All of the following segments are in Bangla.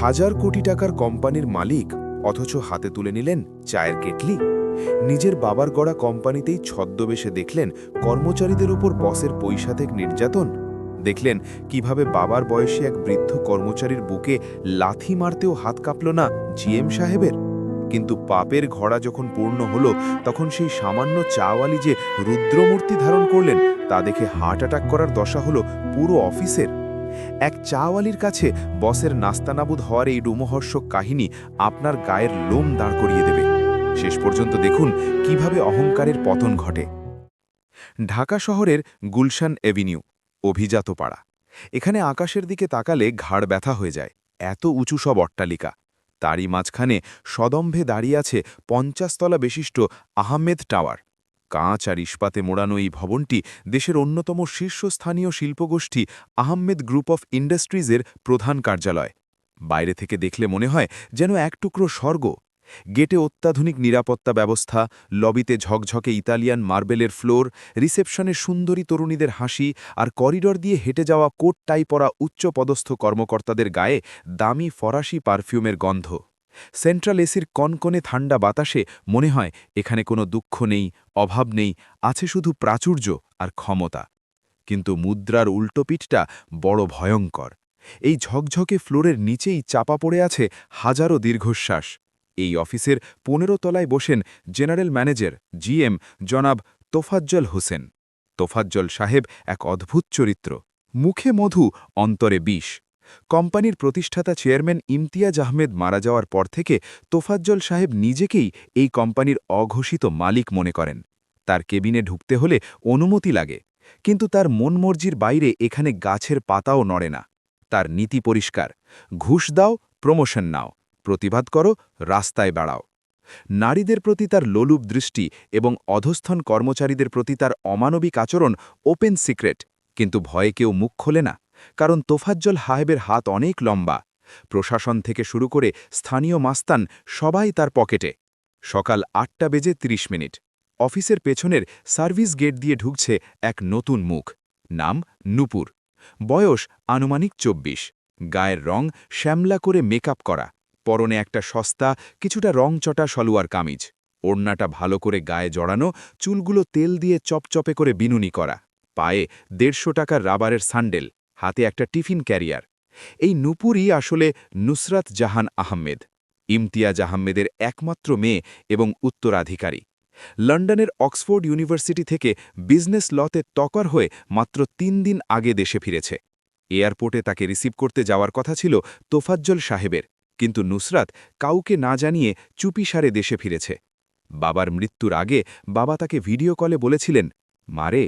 হাজার কোটি টাকার কোম্পানির মালিক অথচ হাতে তুলে নিলেন চায়ের কেটলি। নিজের বাবার গড়া কোম্পানিতেই ছদ্মবেশে দেখলেন কর্মচারীদের উপর বসের পৈশাতেক নির্যাতন। দেখলেন কীভাবে বাবার বয়সে এক বৃদ্ধ কর্মচারীর বুকে লাথি মারতেও হাত কাঁপল না জিএম সাহেবের। কিন্তু পাপের ঘোড়া যখন পূর্ণ হলো, তখন সেই সামান্য চাওয়ালি যে রুদ্রমূর্তি ধারণ করলেন, তা দেখে হার্ট অ্যাটাক করার দশা হলো পুরো অফিসের। এক চাওয়ালির কাছে বসের নাস্তানাবুদ হওয়ার এই রোমহর্ষক কাহিনী আপনার গায়ের লোম দাঁড় করিয়ে দেবে। শেষ পর্যন্ত দেখুন কীভাবে অহংকারের পতন ঘটে। ঢাকা শহরের গুলশান এভিনিউ, অভিজাত পাড়া। এখানে আকাশের দিকে তাকালে ঘাড় ব্যথা হয়ে যায়। এত উঁচু সব অট্টালিকা। তারই মাঝখানে সদম্ভে দাঁড়িয়ে আছে পঞ্চাশতলা বিশিষ্ট আহমেদ টাওয়ার। কাঁচ আর ইস্পাতে মোড়ানো এই ভবনটি দেশের অন্যতম শীর্ষস্থানীয় শিল্পগোষ্ঠী আহমেদ গ্রুপ অফ ইন্ডাস্ট্রিজের প্রধান কার্যালয়। বাইরে থেকে দেখলে মনে হয় যেন এক টুকরো স্বর্গ। গেটে অত্যাধুনিক নিরাপত্তা ব্যবস্থা, লবিতে ঝকঝকে ইতালিয়ান মার্বেলের ফ্লোর, রিসেপশনে সুন্দরী তরুণীদের হাসি আর করিডর দিয়ে হেঁটে যাওয়া কোট টাই পরা উচ্চপদস্থ কর্মকর্তাদের গায়ে দামি ফরাসি পারফিউমের গন্ধ। সেন্ট্রাল এসির কনকনে ঠান্ডা বাতাসে মনে হয় এখানে কোনো দুঃখ নেই, অভাব নেই, আছে শুধু প্রাচুর্য আর ক্ষমতা। কিন্তু মুদ্রার উল্টোপিঠটা বড় ভয়ঙ্কর। এই ঝকঝকে ফ্লোরের নিচেই চাপা পড়ে আছে হাজারো দীর্ঘশ্বাস। এই অফিসের পনেরো তলায় বসেন জেনারেল ম্যানেজার জিএম জনাব তোফাজ্জল হোসেন। তোফাজ্জল সাহেব এক অদ্ভুত চরিত্র। মুখে মধু, অন্তরে বিষ। কোম্পানির প্রতিষ্ঠাতা চেয়ারম্যান ইমতিয়াজ আহমেদ মারা যাওয়ার পর থেকে তোফাজ্জল সাহেব নিজেকেই এই কোম্পানির অঘোষিত মালিক মনে করেন। তার কেবিনে ঢুকতে হলে অনুমতি লাগে, কিন্তু তার মনমর্জির বাইরে এখানে গাছের পাতাও নড়ে না। তার নীতি পরিষ্কার, ঘুষ দাও, প্রমোশন নাও, প্রতিবাদ করো, রাস্তায় বাড়াও। নারীদের প্রতি তার লোলুপ দৃষ্টি এবং অধস্থন কর্মচারীদের প্রতি তার অমানবিক আচরণ ওপেন সিক্রেট, কিন্তু ভয়ে কেউ মুখ খোলে না। কারণ তোফাজ্জল হাহেবের হাত অনেক লম্বা। প্রশাসন থেকে শুরু করে স্থানীয় মাস্তান সবাই তার পকেটে। সকাল আটটা বেজে ৩০ মিনিট। অফিসের পেছনের সার্ভিস গেট দিয়ে ঢুকছে এক নতুন মুখ। নাম নুপুর। বয়স আনুমানিক চব্বিশ। গায়ের রং শ্যামলা করে মেকআপ করা। পরনে একটা সস্তা, কিছুটা রংচটা সলুয়ার কামিজ। ওড়নাটা ভালো করে গায়ে জড়ানো, চুলগুলো তেল দিয়ে চপচপে করে বিনুনি করা। পায়ে দেড়শো টাকার রাবারের সান্ডেল হাতে একটা টিফিন ক্যারিয়ার। এই নুপুরই আসলে নুসরাত জাহান আহমেদ, ইমতিয়াজ আহমেদের একমাত্র মেয়ে এবং উত্তরাধিকারী। লন্ডনের অক্সফোর্ড ইউনিভার্সিটি থেকে বিজনেস লতে তকর হয়ে মাত্র তিন দিন আগে দেশে ফিরেছে। এয়ারপোর্টে তাকে রিসিভ করতে যাওয়ার কথা ছিল তোফাজ্জল সাহেবের, কিন্তু নুসরাত কাউকে না জানিয়ে চুপিসারে দেশে ফিরেছে। বাবার মৃত্যুর আগে বাবা তাকে ভিডিও কলে বলেছিলেন মারে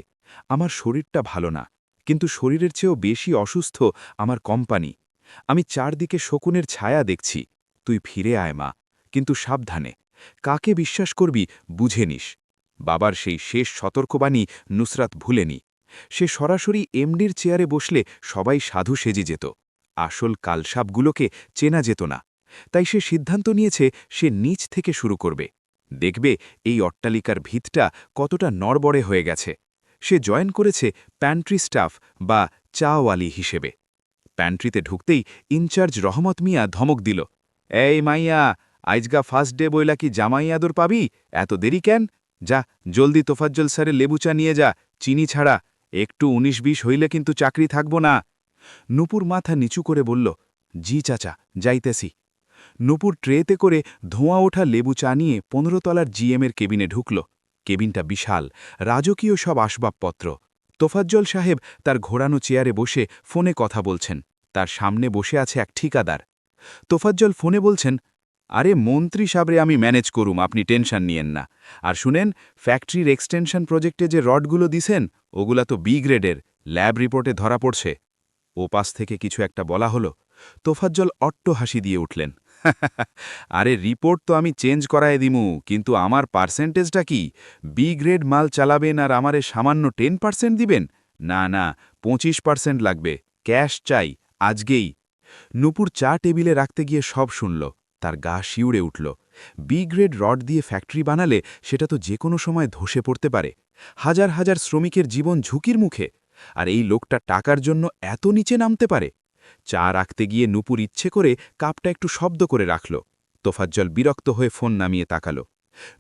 আমার শরীরটা ভালো না কিন্তু শরীরের চেয়েও বেশি অসুস্থ আমার কোম্পানি। আমি চারদিকে শকুনের ছায়া দেখছি। তুই ফিরে আয়, মা, কিন্তু সাবধানে। কাকে বিশ্বাস করবি, বুঝে নিস। বাবার সেই শেষ সতর্কবাণী নুসরাত ভুলেনি সে সরাসরি এমডির চেয়ারে বসলে সবাই সাধু সেজে যেত। আসল কালসাপগুলোকে চেনা যেত না। তাই সে সিদ্ধান্ত নিয়েছে সে নিচ থেকে শুরু করবে। দেখবে এই অট্টালিকার ভিতটা কতটা নড়বড়ে হয়ে গেছে। সে জয়েন করেছে প্যান্ট্রি স্টাফ বা চাওয়ালি হিসেবে। প্যান্ট্রিতে ঢুকতেই ইনচার্জ রহমত মিয়া ধমক দিল, এই মাইয়া, আইজগা ফার্স্ট ডে বইলা কি জামাই আদর পাবি? এত দেরি কেন? যা, জলদি তোফাজ্জল স্যারের লেবুচা নিয়ে যা, চিনি ছাড়া, একটু উনিশ বিশ হইলে কিন্তু চাকরি থাকব না। নুপুর মাথা নিচু করে বলল, জি চাচা, যাইতেছি। নুপুর ট্রেতে করে ধোঁয়া ওঠা লেবু চা নিয়ে পনেরোতলার জিএমের কেবিনে ঢুকল। কেবিনটা বিশাল, রাজকীয় সব আসবাবপত্র। তোফাজ্জল সাহেব তার ঘোরানো চেয়ারে বসে ফোনে কথা বলছেন। তার সামনে বসে আছে এক ঠিকাদার। তোফাজ্জল ফোনে বলছেন, আরে মন্ত্রী সাবরে আমি ম্যানেজ করুম, আপনি টেনশন নিয়েন না। আর শুনেন, ফ্যাক্টরির এক্সটেনশন প্রজেক্টে যে রডগুলো দিছেন, ওগুলা তো বি গ্রেডের, ল্যাব রিপোর্টে ধরা পড়ছে। ও পাশ থেকে কিছু একটা বলা হলো। তোফাজ্জল অট্ট হাসি দিয়ে উঠলেন। আরে রিপোর্ট তো আমি চেঞ্জ করায় দিমু, কিন্তু আমার পার্সেন্টেজটা কি? বি গ্রেড মাল চালাবেন আর আমারে সামান্য টেন পার্সেন্ট দিবেন? না না, পঁচিশ পার্সেন্ট লাগবে। ক্যাশ চাই, আজকেই। নুপুর চা টেবিলে রাখতে গিয়ে সব শুনল, তার গা শিউড়ে উঠল। বি গ্রেড রড দিয়ে ফ্যাক্টরি বানালে সেটা তো যে কোনো সময় ধসে পড়তে পারে। হাজার হাজার শ্রমিকের জীবন ঝুঁকির মুখে। আর এই লোকটা টাকার জন্য এত নিচে নামতে পারে। চা রাখতে গিয়ে নুপুর ইচ্ছে করে কাপটা একটু শব্দ করে রাখল। তোফাজ্জল বিরক্ত হয়ে ফোন নামিয়ে তাকাল।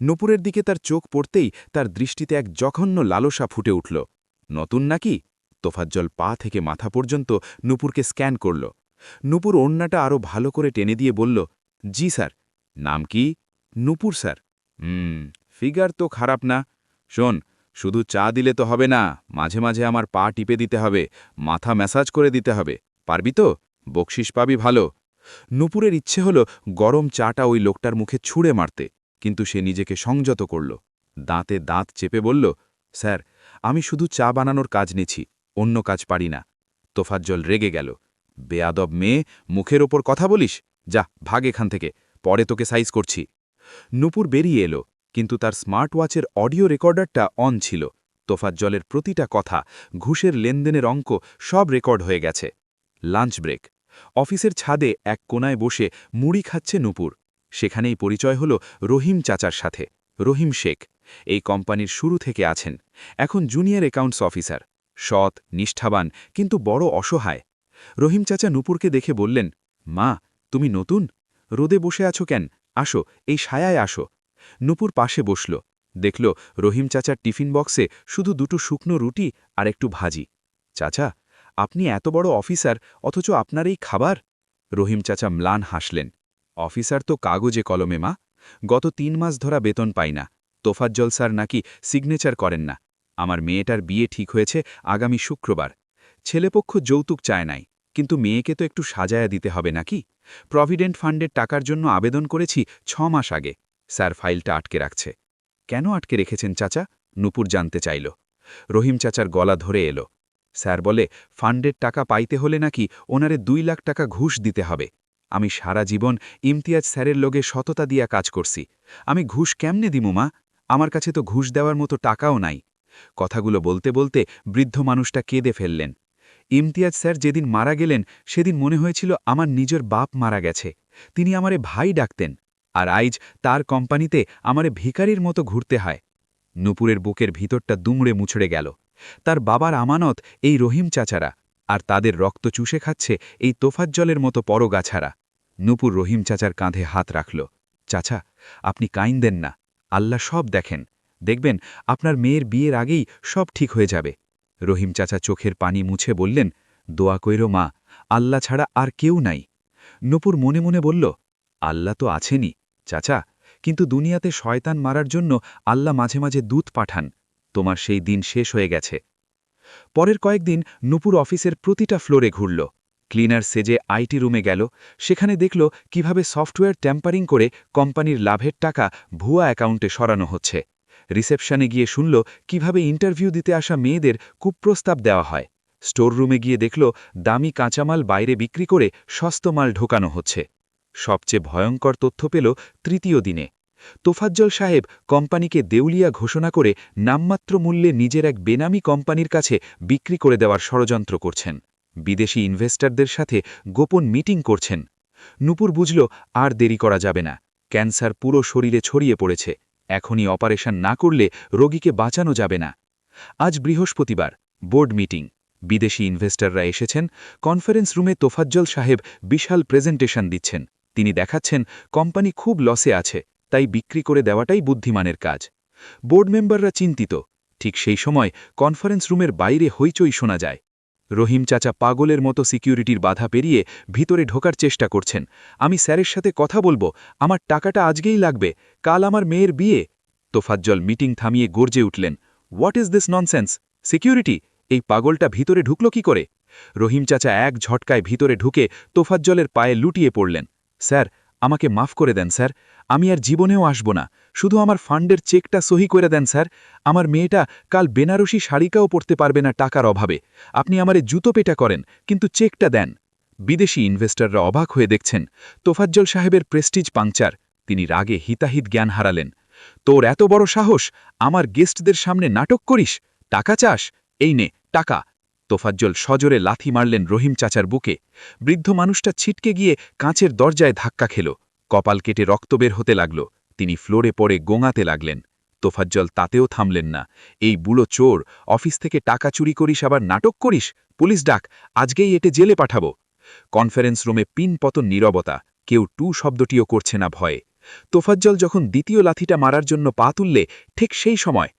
নুপুরের দিকে তার চোখ পড়তেই তার দৃষ্টিতে এক জঘন্য লালসা ফুটে উঠল। নতুন নাকি? তোফাজ্জল পা থেকে মাথা পর্যন্ত নুপুরকে স্ক্যান করল। নুপুর ওড়নাটা আরও ভালো করে টেনে দিয়ে বলল, জি স্যার। নাম কি? নুপুর স্যার। হুম, ফিগার তো খারাপ না। শোন, শুধু চা দিলে তো হবে না, মাঝে মাঝে আমার পা টিপে দিতে হবে, মাথা ম্যাসাজ করে দিতে হবে। পারবি তো? বকশিস পাবি ভালো। নুপুরের ইচ্ছে হল গরম চাটা ওই লোকটার মুখে ছুঁড়ে মারতে, কিন্তু সে নিজেকে সংযত করল। দাঁতে দাঁত চেপে বলল, স্যার, আমি শুধু চা বানানোর কাজ নিছি, অন্য কাজ পারি না। তোফাজ্জল রেগে গেল। বেয়াদব মেয়ে, মুখের ওপর কথা বলিস? যা, ভাগ এখান থেকে, পরে তোকে সাইজ করছি। নুপুর বেরিয়ে এলো, কিন্তু তার স্মার্ট ওয়াচের অডিও রেকর্ডারটা অন ছিল। তোফাজ্জলের প্রতিটা কথা, ঘুষের লেনদেনের অঙ্ক সব রেকর্ড হয়ে গেছে। Lunch break. অফিসের ছাদে এক কোনায় বসে মুড়ি খাচ্ছে নুপুর। সেখানেই পরিচয় হল রহিম চাচার সাথে, রহিম শেখ। এই কোম্পানির শুরু থেকে আছেন, এখন জুনিয়র অ্যাকাউন্টস অফিসার। সৎ, নিষ্ঠাবান, কিন্তু বড় অসহায়। রহিম চাচা নুপুরকে দেখে বললেন, মা, তুমি নতুন? রোদে বসে আছো কেন? আসো, এই সায়ায় আসো। নুপুর পাশে বসল, দেখল রহিম চাচার টিফিন বক্সে শুধু দুটো শুকনো রুটি আর একটু ভাজি। চাচা আপনি এত বড় অফিসার, অথচ আপনার এই খাবার? রহিম চাচা ম্লান হাসলেন। অফিসার তো কাগজে কলমে, মা। গত তিন মাস ধরা বেতন পাই না। তোফাজ্জল স্যার নাকি সিগনেচার করেন না। আমার মেয়েটার বিয়ে ঠিক হয়েছে আগামী শুক্রবার। ছেলেপক্ষ যৌতুক চায় নাই, কিন্তু মেয়েকে তো একটু সাজায়া দিতে হবে নাকি? প্রভিডেন্ট ফান্ডের টাকার জন্য আবেদন করেছি ছ মাস আগে। স্যার ফাইলটা আটকে রাখছে। কেন আটকে রেখেছেন চাচা? নুপুর জানতে চাইল। রহিম চাচার গলা ধরে এলো। স্যার বলে, ফান্ডের টাকা পাইতে হলে নাকি ওনারে দুই লাখ টাকা ঘুষ দিতে হবে। আমি সারা জীবন ইমতিয়াজ স্যারের লোগে সততা দিয়া কাজ করছি। আমি ঘুষ কেমনে দিমু, মা? আমার কাছে তো ঘুষ দেওয়ার মতো টাকাও নাই। কথাগুলো বলতে বলতে বৃদ্ধ মানুষটা কেঁদে ফেললেন। ইমতিয়াজ স্যার যেদিন মারা গেলেন, সেদিন মনে হয়েছিল আমার নিজের বাপ মারা গেছে। তিনি আমারে ভাই ডাকতেন, আর আইজ তার কোম্পানিতে আমারে ভিকারির মতো ঘুরতে হয়। নুপুরের বুকের ভিতরটা দুমড়ে মুছড়ে গেল। তার বাবার আমানত এই রহিম চাচারা, আর তাদের রক্ত চুষে খাচ্ছে এই তোফাজ্জলের মতো পরগাছারা। নুপুর রহিম চাচার কাঁধে হাত রাখল। চাচা, আপনি কাইন দেন না। আল্লাহ সব দেখেন। দেখবেন, আপনার মেয়ের বিয়ের আগেই সব ঠিক হয়ে যাবে। রহিম চাচা চোখের পানি মুছে বললেন, দোয়া কইর মা, আল্লাহ ছাড়া আর কেউ নাই। নুপুর মনে মনে বলল, আল্লাহ তো আছেনই, চাচা, কিন্তু দুনিয়াতে শয়তান মারার জন্য আল্লাহ মাঝে মাঝে দূত পাঠান। তোমার সেই দিন শেষ হয়ে গেছে। পরের কয়েকদিন নুপুর অফিসের প্রতিটা ফ্লোরে ঘুরল। ক্লিনার সেজে আইটি রুমে গেল। সেখানে দেখল কীভাবে সফটওয়্যার ট্যাম্পারিং করে কোম্পানির লাভের টাকা ভুয়া অ্যাকাউন্টে সরানো হচ্ছে। রিসেপশনে গিয়ে শুনল কীভাবে ইন্টারভিউ দিতে আসা মেয়েদের কুপ্রস্তাব দেওয়া হয়। স্টোর রুমে গিয়ে দেখল দামি কাঁচামাল বাইরে বিক্রি করে সস্ত মাল ঢোকানো হচ্ছে। সবচেয়ে ভয়ঙ্কর তথ্য পেল তৃতীয় দিনে। তোফাজ্জল সাহেব কোম্পানিকে দেউলিয়া ঘোষণা করে নামমাত্র মূল্যে নিজের এক বেনামি কোম্পানির কাছে বিক্রি করে দেওয়ার ষড়যন্ত্র করছেন। বিদেশি ইনভেস্টরদের সাথে গোপন মিটিং করছেন। নুপুর বুঝল, আর দেরি করা যাবে না। ক্যান্সার পুরো শরীরে ছড়িয়ে পড়েছে। এখনই অপারেশন না করলে রোগীকে বাঁচানো যাবে না। আজ বৃহস্পতিবার, বোর্ড মিটিং। বিদেশি ইনভেস্টররা এসেছেন। কনফারেন্স রুমে তোফাজ্জল সাহেব বিশাল প্রেজেন্টেশন দিচ্ছেন। তিনি দেখাচ্ছেন, কোম্পানি খুব লসে আছে। তাই বিক্রি করে দেওয়াটাই বুদ্ধিমানের কাজ। বোর্ড মেম্বাররা চিন্তিত। ঠিক সেই সময় কনফারেন্স রুমের বাইরে হইচই শোনা যায়। রহিম চাচা পাগলের মতো সিকিউরিটির বাধা পেরিয়ে ভিতরে ঢোকার চেষ্টা করছেন। আমি স্যারের সাথে কথা বলব, আমার টাকাটা আজকেই লাগবে, কাল আমার মেয়ের বিয়ে। তোফাজ্জল মিটিং থামিয়ে গর্জে উঠলেন। What is this nonsense? Security? এই পাগলটা ভিতরে ঢুকল কি করে? রহিম চাচা এক ঝটকায় ভিতরে ঢুকে তোফাজ্জলের পায়ে লুটিয়ে পড়লেন। স্যার আমাকে মাফ করে দেন, স্যার। আমি আর জীবনেও আসব না। শুধু আমার ফান্ডের চেকটা সহি করে দেন, স্যার। আমার মেয়েটা কাল বেনারসি শাড়িকাও পড়তে পারবে না টাকার অভাবে। আপনি আমারে জুতো পেটা করেন, কিন্তু চেকটা দেন। বিদেশি ইনভেস্টররা অবাক হয়ে দেখছেন, তোফাজ্জল সাহেবের প্রেস্টিজ পাংচার। তিনি রাগে হিতাহিত জ্ঞান হারালেন। তোর এত বড় সাহস? আমার গেস্টদের সামনে নাটক করিস? টাকা চাস? এই নে, টাকা। তোফাজ্জল সজোরে লাথি মারলেন রহিম চাচার বুকে। বৃদ্ধ মানুষটা ছিটকে গিয়ে কাঁচের দরজায় ধাক্কা খেল। কপাল কেটে রক্ত বের হতে লাগল। তিনি ফ্লোরে পড়ে গোঙাতে লাগলেন। তোফাজ্জল তাতেও থামলেন না। এই বুড়ো চোর, অফিস থেকে টাকা চুরি করিস, আবার নাটক করিস? পুলিশ ডাক, আজকেই এটে জেলে পাঠাবো। কনফারেন্স রুমে পিনপতন নীরবতা, কেউ টু শব্দটিও করছে না ভয়ে। তোফাজ্জল যখন দ্বিতীয় লাথিটা মারার জন্য পা তুললে, ঠিক সেই সময়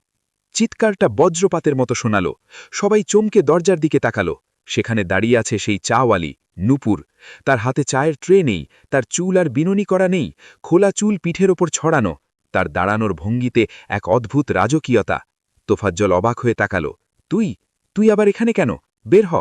চিৎকারটা বজ্রপাতের মতো শোনালো। সবাই চমকে দরজার দিকে তাকালো। সেখানে দাঁড়িয়ে আছে সেই চাওয়ালি, নুপুর। তার হাতে চায়ের ট্রে নেই, তার চুল আর বিননি করা নেই, খোলা চুল পিঠের ওপর ছড়ানো, তার দাঁড়ানোর ভঙ্গিতে এক অদ্ভুত রাজকীয়তা। তোফাজ্জল অবাক হয়ে তাকালো। তুই? তুই আবার এখানে কেন? বের হ।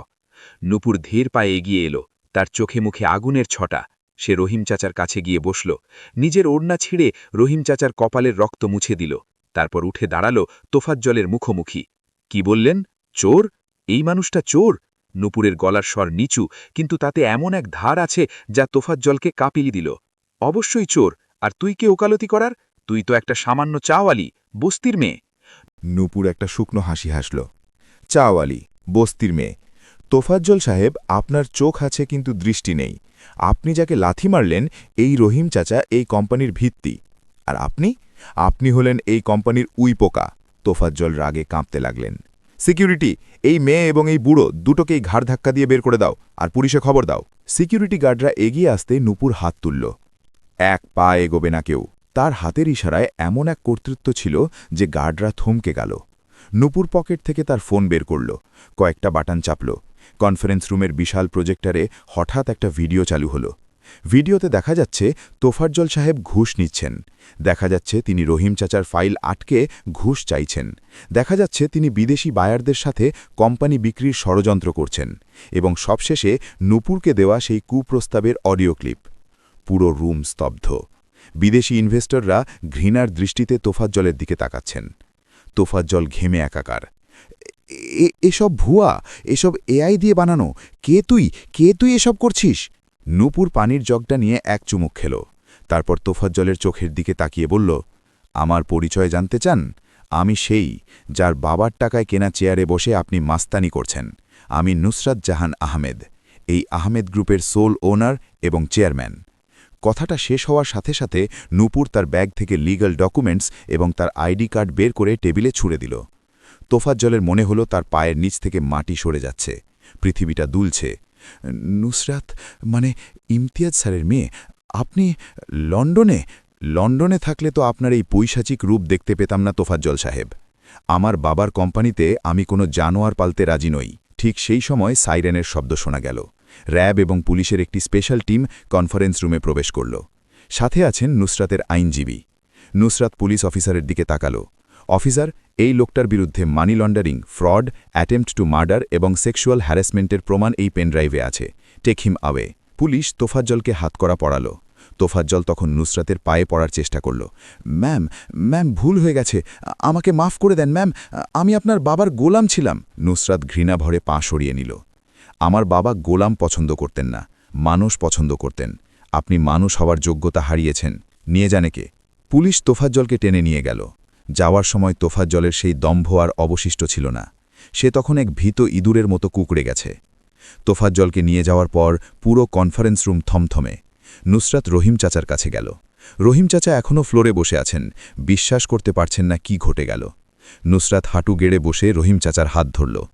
নুপুর ধীর পায়ে এগিয়ে এলো, তার চোখে মুখে আগুনের ছটা। সে রহিম চাচার কাছে গিয়ে বসল। নিজের ওড়না ছিঁড়ে রহিম চাচার কপালের রক্ত মুছে দিল। তারপর উঠে দাঁড়াল তোফাজ্জলের মুখোমুখি। কি বললেন? চোর? এই মানুষটা চোর? নুপুরের গলার স্বর নিচু, কিন্তু তাতে এমন এক ধার আছে যা তোফাজ্জলকে কাঁপিয়ে দিল। অবশ্যই চোর, আর তুই কে ওকালতি করার? তুই তো একটা সামান্য চাওয়ালি, বস্তির মেয়ে। নূপুর একটা শুকনো হাসি হাসল। চাওয়ালি, বস্তির মেয়ে। তোফাজ্জল সাহেব, আপনার চোখ আছে কিন্তু দৃষ্টি নেই। আপনি যাকে লাথি মারলেন, এই রহিম চাচা এই কোম্পানির ভিত্তি। আর আপনি? আপনি হলেন এই কোম্পানির উই পোকা। তোফাজ্জল রাগে কাঁপতে লাগলেন। সিকিউরিটি, এই মেয়ে এবং এই বুড়ো দুটোকেই ঘাড় ধাক্কা দিয়ে বের করে দাও আর পুলিশে খবর দাও। সিকিউরিটি গার্ডরা এগিয়ে আসতে নূপুর হাত তুলল। এক পা এগোবে না কেউ। তার হাতের ইশারায় এমন এক কর্তৃত্ব ছিল যে গার্ডরা থমকে গেল। নূপুর পকেট থেকে তার ফোন বের করল। কয়েকটা বাটন চাপল। কনফারেন্স রুমের বিশাল প্রজেক্টরে হঠাৎ একটা ভিডিও চালু হলো। ভিডিওতে দেখা যাচ্ছে তোফারজল সাহেব ঘুষ নিচ্ছেন। দেখা যাচ্ছে তিনি রহিম চাচার ফাইল আটকে ঘুষ চাইছেন। দেখা যাচ্ছে তিনি বিদেশি বায়ারদের সাথে কোম্পানি বিক্রির ষড়যন্ত্র করছেন এবং সবশেষে নূপুরকে দেওয়া সেই কুপ্রস্তাবের অডিও ক্লিপ। পুরো রুম স্তব্ধ। বিদেশি ইনভেস্টররা ঘৃণার দৃষ্টিতে তোফাজ্জলের দিকে তাকাচ্ছেন। তোফাজ্জল ঘেমে একাকার। এসব ভুয়া? এসব এআই দিয়ে বানানো? কে তুই? কে তুই এসব করছিস? নূপুর পানির জগটা নিয়ে এক চুমুক খেল। তারপর তোফাজ্জলের চোখের দিকে তাকিয়ে বলল, আমার পরিচয় জানতে চান? আমি সেই যার বাবার টাকায় কেনা চেয়ারে বসে আপনি মাস্তানি করছেন। আমি নুসরাত জাহান আহমেদ, এই আহমেদ গ্রুপের সোল ওনার এবং চেয়ারম্যান। কথাটা শেষ হওয়ার সাথে সাথে নূপুর তার ব্যাগ থেকে লিগ্যাল ডকুমেন্টস এবং তার আইডি কার্ড বের করে টেবিলে ছুড়ে দিল। তোফাজ্জলের মনে হলো তার পায়ের নিচ থেকে মাটি সরে যাচ্ছে। পৃথিবীটা দুলছে। নুসরাত মানে ইমতিয়াজ স্যারের মেয়ে, আপনি লন্ডনে লন্ডনে থাকলে তো আপনার এই পৈশাচিক রূপ দেখতে পেতাম না তোফাজ্জল সাহেব। আমার বাবার কোম্পানিতে আমি কোনো জানোয়ার পালতে রাজি নই। ঠিক সেই সময় সাইরেনের শব্দ শোনা গেল। র্যাব এবং পুলিশের একটি স্পেশাল টিম কনফারেন্স রুমে প্রবেশ করল। সাথে আছেন নুসরাতের আইনজীবী। নুসরাত পুলিশ অফিসারের দিকে তাকালো। অফিসার, এই লোকটার বিরুদ্ধে money laundering, fraud, attempt to murder এবং সেক্সুয়াল হ্যারাসমেন্টের প্রমাণ এই পেনড্রাইভে আছে। Take him away. পুলিশ তোফাজ্জলকে হাতকড়া পড়ালো। তোফাজ্জল তখন নুসরাতের পায়ে পড়ার চেষ্টা করল। ম্যাম ম্যাম, ভুল হয়ে গেছে। আমাকে মাফ করে দেন, ম্যাম। আমি আপনার বাবার গোলাম ছিলাম। নুসরাত ঘৃণা ভরে পা সরিয়ে নিল। আমার বাবা গোলাম পছন্দ করতেন না, মানুষ পছন্দ করতেন। আপনি মানুষ হওয়ার যোগ্যতা হারিয়েছেন। নিয়ে জানে কে পুলিশ তোফাজ্জলকে টেনে নিয়ে গেল। যাওয়ার সময় তোফাজ্জলের সেই দম্ভ আর অবশিষ্ট ছিল না। সে তখন এক ভীত ইঁদুরের মতো কুকড়ে গেছে। তোফাজ্জলকে নিয়ে যাওয়ার পর পুরো কনফারেন্স রুম থমথমে। নুসরাত রহিম চাচার কাছে গেল। রহিম চাচা এখনও ফ্লোরে বসে আছেন। বিশ্বাস করতে পারছেন না কি ঘটে গেল। নুসরাত হাঁটু গেড়ে বসে রহিম চাচার হাত ধরল।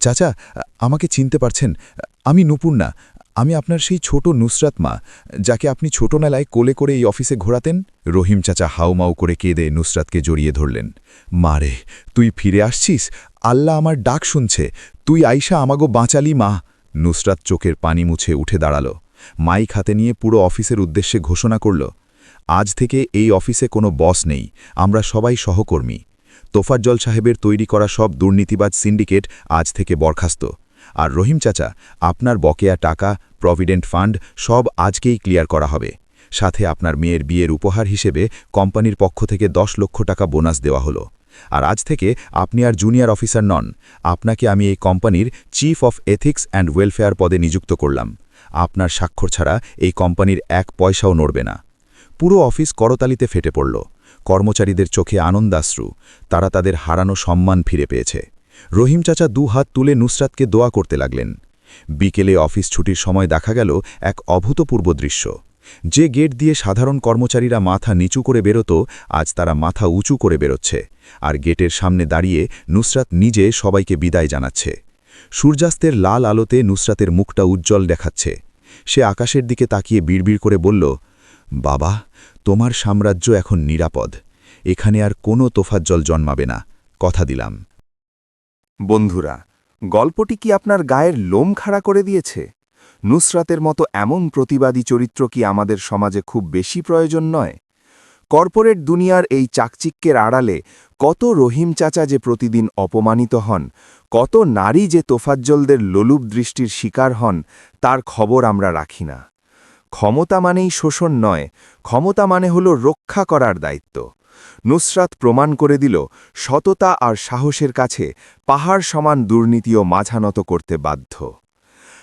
চাচা আমাকে চিনতে পারছেন? আমি নুপুর আমি আপনার সেই ছোট নুসরাত মা, যাকে আপনি ছোটবেলায় কোলে করে এই অফিসে ঘোরাতেন? রহিম চাচা হাউমাউ করে কেঁদে নুসরাতকে জড়িয়ে ধরলেন। মারে তুই ফিরে আসছিস? আল্লাহ আমার ডাক শুনছে। তুই আইসা আমাগো বাঁচালি মা। নুসরাত চোখের পানি মুছে উঠে দাঁড়াল। মাইক হাতে নিয়ে পুরো অফিসের উদ্দেশ্যে ঘোষণা করল, আজ থেকে এই অফিসে কোনো বস নেই, আমরা সবাই সহকর্মী। তোফাজ্জল সাহেবের তৈরি করা সব দুর্নীতিবাজ সিন্ডিকেট আজ থেকে বরখাস্ত। আর রহিম চাচা, আপনার বকেয়া টাকা, প্রভিডেন্ট ফান্ড সব আজকেই ক্লিয়ার করা হবে। সাথে আপনার মেয়ের বিয়ের উপহার হিসেবে কোম্পানির পক্ষ থেকে দশ লক্ষ টাকা বোনাস দেওয়া হলো। আর আজ থেকে আপনি আর জুনিয়র অফিসার নন, আপনাকে আমি এই কোম্পানির chief of ethics and welfare পদে নিযুক্ত করলাম। আপনার স্বাক্ষর ছাড়া এই কোম্পানির এক পয়সাও নড়বে না। পুরো অফিস করতালিতে ফেটে পড়ল। কর্মচারীদের চোখে আনন্দাশ্রু, তারা তাদের হারানো সম্মান ফিরে পেয়েছে। রহিম চাচা দু হাত তুলে নুসরাতকে দোয়া করতে লাগলেন। বিকেলে অফিস ছুটির সময় দেখা গেল এক অভূতপূর্ব দৃশ্য। যে গেট দিয়ে সাধারণ কর্মচারীরা মাথা নিচু করে বেরোত, আজ তারা মাথা উঁচু করে বেরোচ্ছে। আর গেটের সামনে দাঁড়িয়ে নুসরাত নিজে সবাইকে বিদায় জানাচ্ছে। সূর্যাস্তের লাল আলোতে নুসরাতের মুখটা উজ্জ্বল দেখাচ্ছে। সে আকাশের দিকে তাকিয়ে বিড়বিড় করে বলল, বাবা, তোমার সাম্রাজ্য এখন নিরাপদ। এখানে আর কোনো তোফাজ্জল জন্মাবে না। কথা দিলাম। বন্ধুরা, গল্পটি কি আপনার গায়ের লোম খাড়া করে দিয়েছে? নুসরাতের মতো এমন প্রতিবাদী চরিত্র কি আমাদের সমাজে খুব বেশি প্রয়োজন নয়? কর্পোরেট দুনিয়ার এই চাকচিক্যের আড়ালে কত রহিম চাচা যে প্রতিদিন অপমানিত হন, কত নারী যে তোফাজ্জলদের লোলুপ দৃষ্টির শিকার হন, তার খবর আমরা রাখি না। ক্ষমতা মানেই শোষণ নয়, ক্ষমতা মানে হল রক্ষা করার দায়িত্ব। নুসরাত প্রমাণ করে দিল, সততা আর সাহসের কাছে পাহাড় সমান দুর্নীতিও মাঝানত করতে বাধ্য।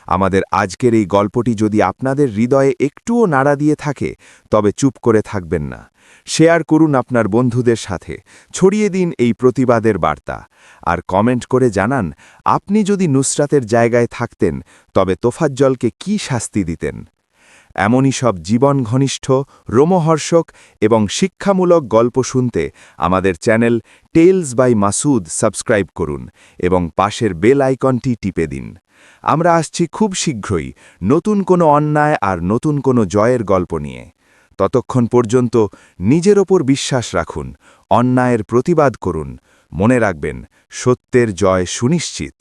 আমাদের আজকের এই গল্পটি যদি আপনাদের হৃদয়ে একটুও নাড়া দিয়ে থাকে, তবে চুপ করে থাকবেন না। শেয়ার করুন আপনার বন্ধুদের সাথে। ছড়িয়ে দিন এই প্রতিবাদের বার্তা। আর কমেন্ট করে জানান, আপনি যদি নুসরাতের জায়গায় থাকতেন, তবে তোফাজ্জলকে কি শাস্তি দিতেন? এমনই সব জীবন ঘনিষ্ঠ, রোমহর্ষক এবং শিক্ষামূলক গল্প শুনতে আমাদের channel tales by Masud subscribe করুন এবং পাশের বেল আইকনটি টিপে দিন। আমরা আসছি খুব শীঘ্রই নতুন কোনো অন্যায় আর নতুন কোনো জয়ের গল্প নিয়ে। ততক্ষণ পর্যন্ত নিজের ওপর বিশ্বাস রাখুন, অন্যায়ের প্রতিবাদ করুন, মনে রাখবেন সত্যের জয় সুনিশ্চিত।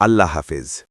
আল্লাহ হাফেজ।